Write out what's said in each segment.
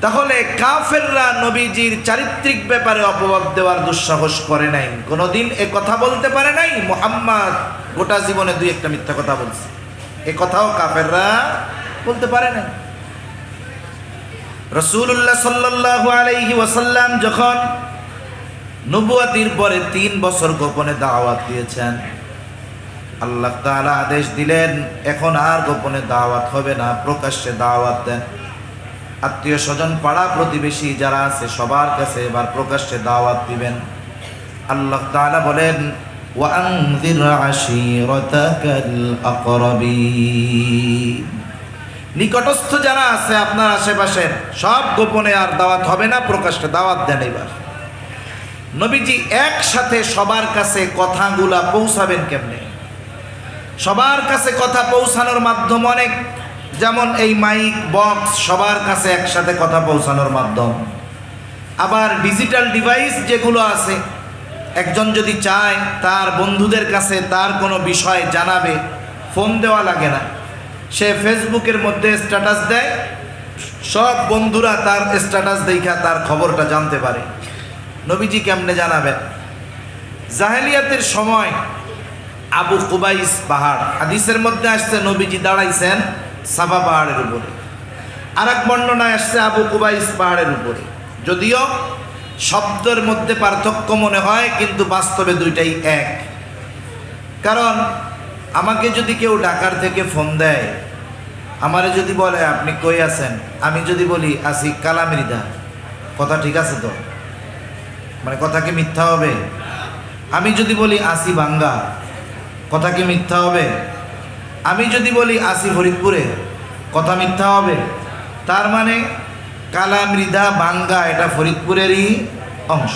তাহলে কাফেররা নবীজির চারিত্রিক ব্যাপারে অপবাদ দেওয়ার দুঃসাহস করে নাই। কোনোদিন এ কথা বলতে পারে নাই? মোহাম্মদ গোটা জীবনে দুই একটা মিথ্যা কথা বলছে। এ কথাও কাফেররা বলতে পারে নাই। রসুল্লাহ সাল্লাহ আলাইহি ওয়াসাল্লাম যখন নবুয়াতির পরে তিন বছর গোপনে দাওয়াত দিয়েছেন, আল্লাহ তাআলা আদেশ দিলেন, এখন আর গোপনে দাওয়াত হবে না, প্রকাশ্যে দাওয়াত দেন। আত্মীয় স্বজন পাড়া প্রতিবেশী যারা আছে, সবার কাছে এবার প্রকাশ্যে দাওয়াত দিবেন। আল্লাহ তালা বলেন নিকটস্থ যারা আছে, আপনার আশেপাশে, সব গোপনে আর দাওয়াত হবে না, প্রকাশ্যে দাওয়াত দেন এবার। নবীজি একসাথে সবার কাছে কথাগুলা পৌঁছাবেন কেমনে? সবার কাছে কথা পৌঁছানোর মাধ্যম অনেক। যেমন এই মাইক বক্স সবার কাছে একসাথে কথা পৌঁছানোর মাধ্যম। আবার ডিজিটাল ডিভাইস যেগুলো আছে, একজন যদি চায় তার বন্ধুদের কাছে তার কোনো বিষয় জানাবে ফোন দেওয়া লাগে না। সে ফেসবুকের মধ্যে স্ট্যাটাস দেয়, সব বন্ধুরা তার স্ট্যাটাস দেখা তার খবরটা জানতে পারে। নবীজি কেমনে জানাবেন? জাহেলিয়াতের সময় আবু কুবাইস পাহাড়, হাদিসের মধ্যে আসছে, নবীজি দাঁড়াইছেন সাফা পাহাড়ের উপরে। আর এক বর্ণনায় আসছে আবু কুবাইস পাহাড়ের উপরে। যদিও শব্দের মধ্যে পার্থক্য মনে হয়, কিন্তু বাস্তবে দুইটাই এক। কারণ আমাকে যদি কেউ ঢাকার থেকে ফোন দেয়, আমারে যদি বলে, আপনি কই আছেন? আমি যদি বলি, আসি কালামৃদা কথা ঠিক আছে তো? মানে কথা কি মিথ্যা হবে? আমি যদি বলি, আসি বাঙ্গা। কথা কি মিথ্যা হবে? আমি যদি বলি আসি ফরিদপুরে, কথা মিথ্যা হবে। তার মানে কালা মৃধা বাঙ্গা এটা ফরিদপুরেরই অংশ।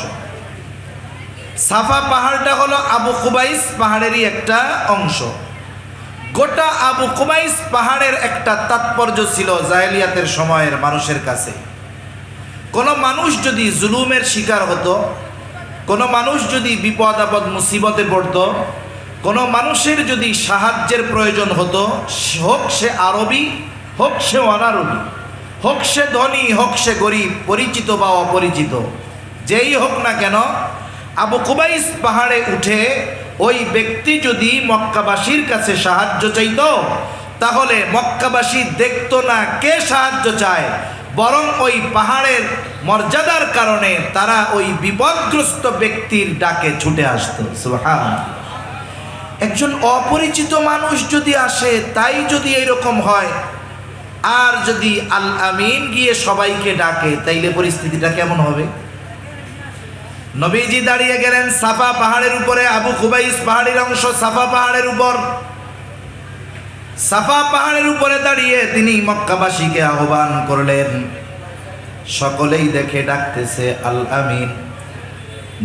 সাফা পাহাড়টা হলো আবু কুবাইস পাহাড়েরই একটা অংশ। গোটা আবু কুবাইস পাহাড়ের একটা তাৎপর্য ছিল জাহেলিয়াতের সময়ের মানুষের কাছে। কোনো মানুষ যদি জুলুমের শিকার হতো, কোনো মানুষ যদি বিপদ আপদ মুসিবতে পড়তো কোনো মানুষের যদি সাহায্যের প্রয়োজন হতো, হোক সে আরবি, হোক সে অনারবি, হোক সে ধনী, হোক সে গরিব, পরিচিত বা অপরিচিত, যেই হোক না কেন, আবু কুবাইস পাহাড়ে উঠে ওই ব্যক্তি যদি মক্কাবাসীর কাছে সাহায্য চাইত, তাহলে মক্কাবাসী দেখতো না কে সাহায্য চায়, বরং ওই পাহাড়ের মর্যাদার কারণে তারা ওই বিপদগ্রস্ত ব্যক্তির ডাকে ছুটে আসতো। সুবহান একজন অপরিচিত মানুষ যদি আসে, তাই যদি এরকম হয়। আর যদি আল আমিন গিয়ে সবাইকে ডাকে, তাইলে পরিস্থিতিটা কেমন হবে? নবীজি দাঁড়িয়ে গেলেন সাফা পাহাড়ের উপরে, আবু খুবাইস পাহাড়ের অংশ সাফা পাহাড়ের উপর। সাফা পাহাড়ের উপরে দাঁড়িয়ে তিনি মক্কাবাসীকে আহ্বান করলেন, সকলেই দেখে ডাকতেছে আল আমিন।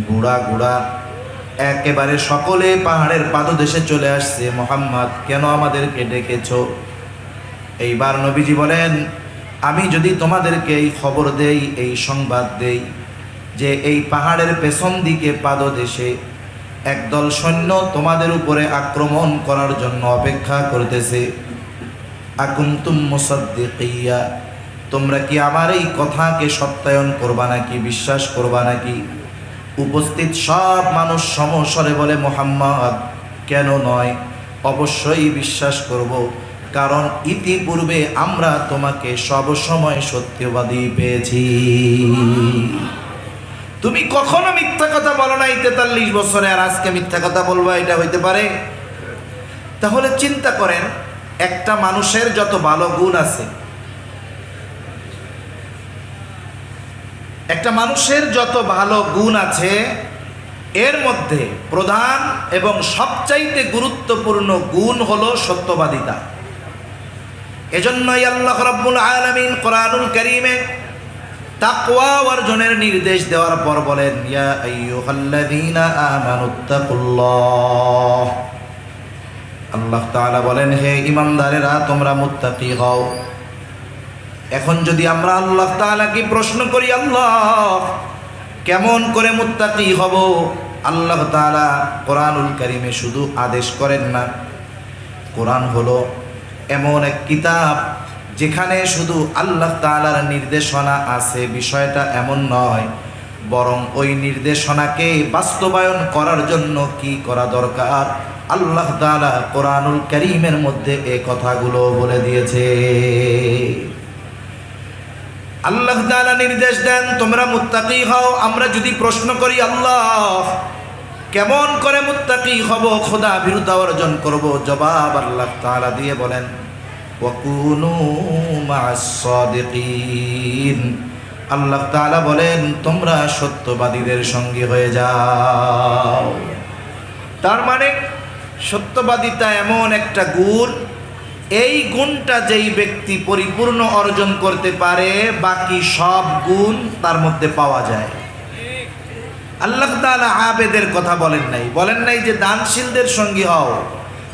গুড়া গুড়া একেবারে সকলে পাহাড়ের পাদদেশে চলে আসছে, মোহাম্মদ, কেন আমাদেরকে ডেকেছ? এইবার নবীজি বলেন, আমি যদি তোমাদেরকে এই খবর দেই, এই সংবাদ দেই যে এই পাহাড়ের পেছন দিকে পাদদেশে একদল সৈন্য তোমাদের উপরে আক্রমণ করার জন্য অপেক্ষা করতেছে। আকুমতুম মুসাদ্দিকিয়া, তোমরা কি আমার এই কথাকে সত্যায়ন করবা নাকি, বিশ্বাস করবা নাকি? উপস্থিত সব মানুষ সমস্বরে বলে, মোহাম্মদ, কেন নয়? অবশ্যই বিশ্বাস করব, কারণ ইতিপূর্বে আমরা তোমাকে সব সময় সত্যবাদী পেয়েছি। তুমি কখনো মিথ্যা কথা বলো নাই তেতাল্লিশ বছরে, আর আজকে মিথ্যা কথা বলবা, এটা হইতে পারে? তাহলে চিন্তা করেন, একটা মানুষের যত ভালো গুণ আছে একটা মানুষের যত ভালো গুণ আছে, এর মধ্যে প্রধান এবং সবচাইতে গুরুত্বপূর্ণ গুণ হলো সত্যবাদিতা। এজন্যই আল্লাহ রাব্বুল আলামিন কোরআনুল কারীমে তাকওয়া অর্জনের নির্দেশ দেওয়ার পর বলেন আল্লাহ বলেন, হে ইমানদারেরা তোমরা মুত্তাকি হও। এখন যদি আমরা আল্লাহ তাআলাকে প্রশ্ন করি, আল্লাহ, কেমন করে মুত্তাকি হব? আল্লাহ তাআলা কোরআনুল করিমে শুধু আদেশ করেন না। কোরআন হলো এমন এক কিতাব যেখানে শুধু আল্লাহ তাআলার নির্দেশনা আছে, বিষয়টা এমন নয়, বরং ওই নির্দেশনাকে বাস্তবায়ন করার জন্য কি করা দরকার? আল্লাহ তাআলা কোরআনুল করিমের মধ্যে এই কথাগুলো বলে দিয়েছে। আল্লাহ তাআলা নির্দেশ দেন, তোমরা মুত্তাকি হও, আমরা যদি প্রশ্ন করি, আল্লাহ, কেমন করে মুত্তাকি হব, খোদা বিরুদ্ধ অর্জন করব? জবাব আল্লাহ তাআলা দিয়ে বলেন আল্লাহ তাআলা বলেন, তোমরা সত্যবাদীদের সঙ্গে হয়ে যাও। তার মানে সত্যবাদিতা এমন একটা গুণ এই গুণটা যেই ব্যক্তি পরিপূর্ণ অর্জন করতে পারে, বাকি সব গুণ তার মধ্যে পাওয়া যায়। আল্লাহ তাআলা আবেদের কথা বলেন নাই। বলেন নাই যে দানশীলদের সঙ্গী হও।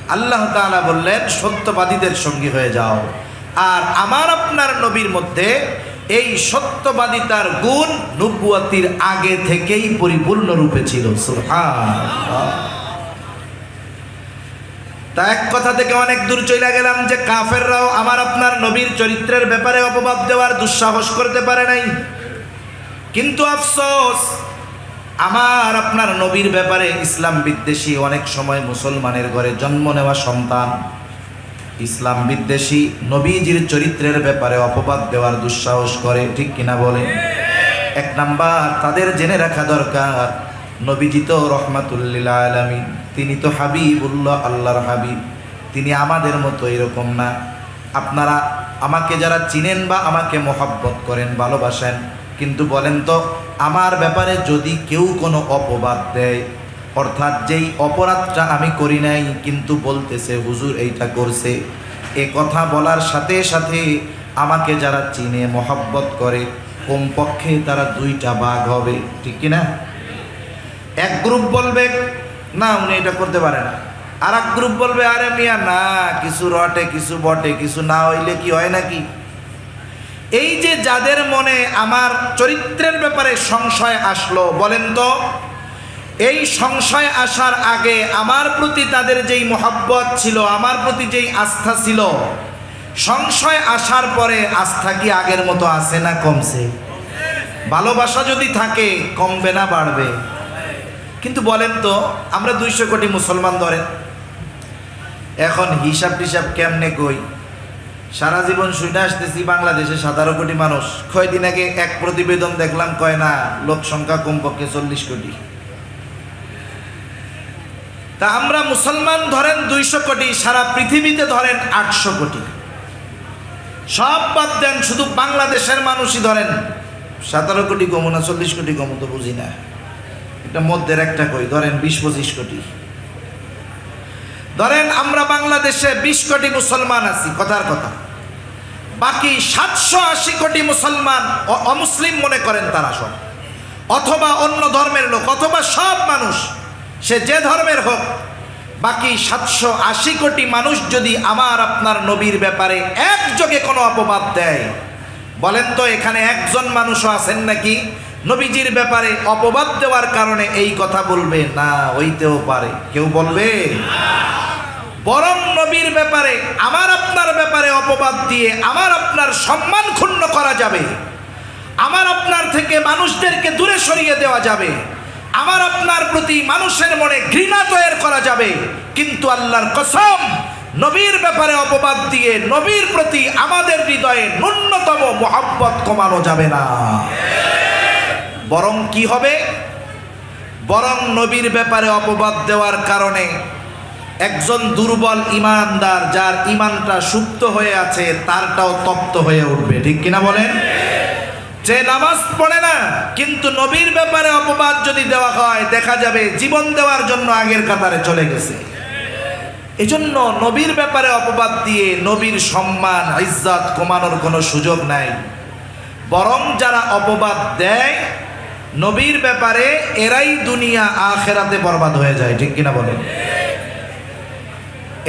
আল্লাহ তাআলা বললেন, সত্যবাদীদের সঙ্গী হয়ে যাও। আর আমার আপনার নবীর মধ্যে এই সত্যবাদিতার গুণ নবুয়াতির আগে থেকেই পরিপূর্ণ রূপে ছিল। সুবহানাল্লাহ। তা এক কথা থেকে অনেক দূর চলে গেলাম যে কাফেররাও আমার আপনার নবীর চরিত্রের ব্যাপারে অপবাদ দেওয়ার দুঃসাহস করতে পারে নাই। কিন্তু আফসোস, আমার আপনার নবীর ব্যাপারে ইসলাম বিদ্বেষী অনেক সময় মুসলমানের ঘরে জন্ম নেওয়া সন্তান। ইসলাম বিদ্বেষী নবীজির চরিত্রের ব্যাপারে অপবাদ দেওয়ার দুঃসাহস করে, ঠিক কিনা বলে এক নাম্বার, তাদের জেনে রাখা দরকার নবীজি তো রহমাতুল্লিল আলমী তিনি তো হাবিবুল্লাহ, আল্লাহর হাবিব। তিনি আমাদের মতো এরকম না। আপনারা আমাকে যারা চিনেন বা আমাকে মোহাব্বত করেন, ভালোবাসেন, কিন্তু বলেন তো, আমার ব্যাপারে যদি কেউ কোনো অপবাদ দেয়, অর্থাৎ যেই অপরাধটা আমি করি নাই, কিন্তু বলতেছে, হুজুর, এইটা করছে। এ কথা বলার সাথে সাথে আমাকে যারা চিনে, মহাব্বত করে, কমপক্ষে তারা দুইটা বাঘ হবে, ঠিক কিনা? এক গ্রুপ বলবে, না, উনি এটা করতে পারে না। আর এক গ্রুপ বলবে, আরে মিয়া, না, কিছু রটে, কিছু বটে, কিছু না হইলে কি হয় নাকি? এই যে যাদের মনে আমার চরিত্রের ব্যাপারে সংশয় আসলো, বলেন তো, এই সংশয় আসার আগে আমার প্রতি তাদের যেই মোহাব্বত ছিল, আমার প্রতি যেই আস্থা ছিল, সংশয় আসার পরে আস্থা কি আগের মতো আছে না কমছে? ভালোবাসা যদি থাকে, কমবে না, বাড়বে। কিন্তু বলেন তো, আমরা দুইশো কোটি মুসলমান ধরেন। এখন হিসাব টিসাব কেমনে কই? সারা জীবন শুনে আসতেছি বাংলাদেশে সতেরো কোটি মানুষ। কয়দিন আগে এক প্রতিবেদন দেখলাম, কয় না, লোক সংখ্যা কমপক্ষে চল্লিশ কোটি। তা আমরা মুসলমান ধরেন দুইশো কোটি, সারা পৃথিবীতে ধরেন আটশো কোটি। সব বাদ দেন, শুধু বাংলাদেশের মানুষই ধরেন। সতেরো কোটি কমু না, চল্লিশ কোটি কমু তো বুঝি না। এটা মধ্যের একটা কই, ধরেন বিশ পঁচিশ কোটি। ধরেন আমরা বাংলাদেশে বিশ কোটি মুসলমান আছি, কথার কথা। বাকি সাতশো আশি কোটি মুসলমান অমুসলিম মনে করেন তারা সব। অথবা অন্য ধর্মের লোক, অথবা সব মানুষ, সে যে ধর্মের হোক, বাকি সাতশো আশি কোটি মানুষ যদি আমার আপনার নবীর ব্যাপারে একযোগে কোনো অপবাদ দেয়, বলেন তো এখানে একজন মানুষও আছেন নাকি? নবীজির ব্যাপারে অপবাদ দেওয়ার কারণে এই কথা বলবে। না, হইতেও পারে। কেউ বলবে? বরং নবীর ব্যাপারে, আমার আপনার ব্যাপারে অপবাদ দিয়ে আমার আপনার সম্মান ক্ষুণ্ণ করা যাবে। আমার আপনার থেকে মানুষদেরকে দূরে সরিয়ে দেওয়া যাবে। আমার আপনার প্রতি মানুষের মনে ঘৃণা তৈরি করা যাবে। কিন্তু আল্লাহর কসম, নবীর ব্যাপারে অপবাদ দিয়ে নবীর প্রতি আমাদের হৃদয়ে ন্যূনতম মোহাব্বত কমানো যাবে না। বরং কি হবে? বরং নবীর ব্যাপারে অপবাদ দেওয়ার কারণে একজন দুর্বল ইমানদার যার ইমানটা সুপ্ত হয়ে আছে, তারটাও তপ্ত হয়ে উঠবে। ঠিক কিনা বলেন? যে নামাজ পড়ে না, কিন্তু নবীর ব্যাপারে অপবাদ যদি দেওয়া হয়, দেখা যাবে জীবন দেওয়ার জন্য আগের কাতারে চলে গেছে। এজন্য নবীর ব্যাপারে অপবাদ দিয়ে নবীর সম্মান, ইজ্জত কমানোর কোনো সুযোগ নাই। বরং যারা অপবাদ দেয় নবীর ব্যাপারে এরাই দুনিয়া আখেরাতে বরবাদ হয়ে যায়, ঠিক কিনা বলেন?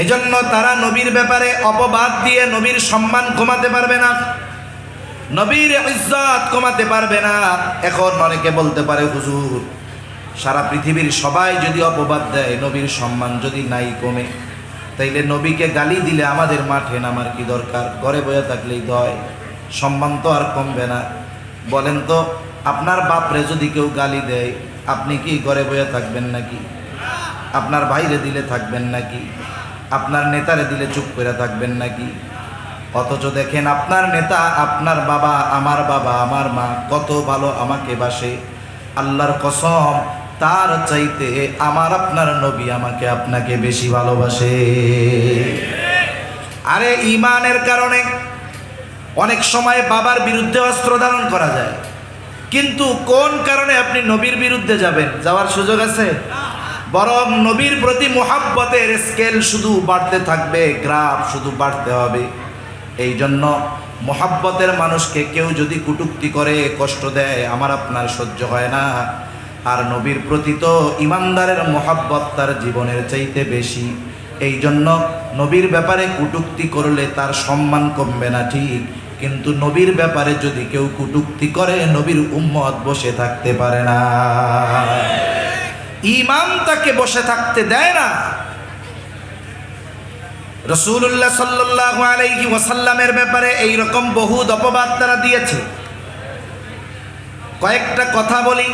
এজন্য তারা নবীর ব্যাপারে অপবাদ দিয়ে নবীর সম্মান কমাতে পারবে না, নবীর ইজ্জত কমাতে পারবে না। এখন অনেকে বলতে পারে, হুজুর, সারা পৃথিবীর সবাই যদি অপবাদ দেয়, নবীর সম্মান যদি নাই কমে, তাইলে নবীকে গালি দিলে আমাদের মাঠে নামার কি দরকার? ঘরে বয়ে থাকলেই দয় সম্মান তো আর কমবে না। বলেন তো আপনার বাপরে যদি কেউ গালি দেয়, আপনি কি ঘরে বয়ে থাকবেন নাকি? আপনার বাইরে দিলে থাকবেন নাকি? আপনার নেতারে দিলে চুপ করে থাকবেন নাকি? অথচ দেখেন, আপনার নেতা, আপনার বাবা, আমার বাবা, আমার মা, কত ভালো আমাকে বাসে। আল্লাহর কসম, তার চাইতে আমার আপনার নবী আমাকে আপনাকে বেশি ভালোবাসে। আরে ইমানের কারণে অনেক সময় বাবার বিরুদ্ধে অস্ত্র ধারণ করা যায়। কিন্তু কোন কারণে আপনি নবীর বিরুদ্ধে যাবেন? যাওয়ার সুযোগ আছে? বরং নবীর প্রতি মোহাব্বতের স্কেল শুধু বাড়তে থাকবে গ্রাফ শুধু বাড়তে হবে। এই জন্য মোহাব্বতের মানুষকে কেউ যদি কুটুক্তি করে, কষ্ট দেয়, আমার আপনার সহ্য হয় না। আর নবীর প্রতি তো ইমানদারের মোহাব্বত তার জীবনের চাইতে বেশি। এই জন্য নবীর ব্যাপারে কুটুক্তি করলে তার সম্মান কমবে না, ঠিক? কিন্তু নবীর ব্যাপারে যদি কেউ কুটুক্তি করে, নবীর উম্মত বসে থাকতে পারে না। ইমাম তাকে বসে থাকতে দেয় না। রসুল্লাহ সাল্লাহ আলাইহি ওয়াসাল্লামের ব্যাপারে এই রকম বহু অপবাদ তারা দিয়েছে। কয়েকটা কথা বলি।